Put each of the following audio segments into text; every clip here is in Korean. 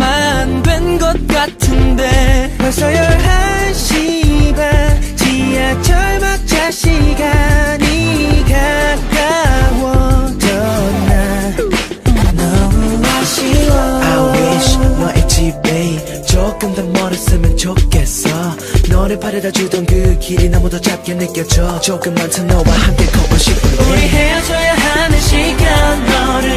얼마 안 된 것 같은데. 벌써 11시 반 지하철 막차 시간이 가까워졌나. 너무 아쉬워. I wish 너의 집에 조금 더 멀었으면 좋겠어. 너를 바래다 주던 그 길이 너무도 짧게 느껴져. 조금만 더 너와 함께 걷고 싶은데. 우리 헤어져야 하는 시간 너를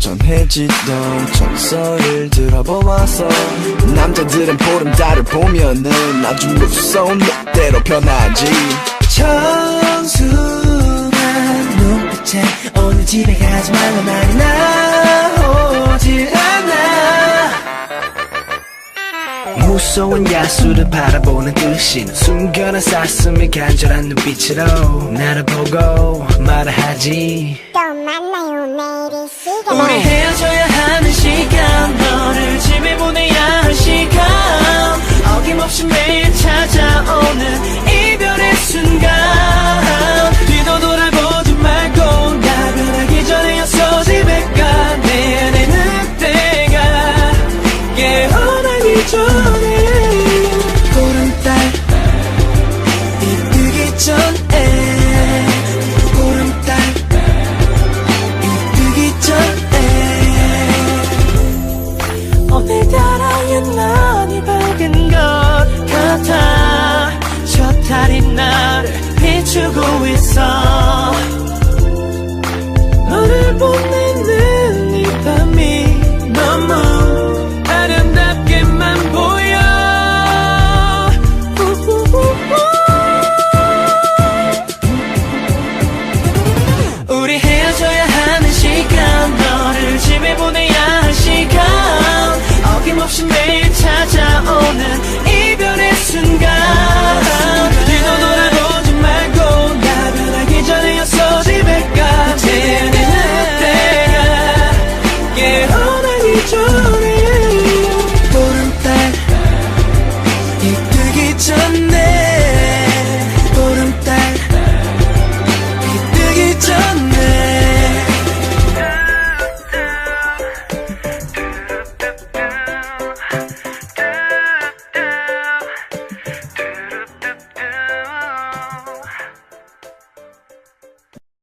전해지던 정서를 들어보아서 남자들은 보름달을 보면은 아주 무서운 늑대로 변하지. 청순한 눈빛에 오늘 집에 가지 말란 말이 나오질 않아. 무서운 야수를 바라보는 듯이 순간한 사슴의 간절한 눈빛으로 나를 보고 말을 하지. 또 만나요 내일 이 우리 헤어져야 하는 시간 너를 집에 보내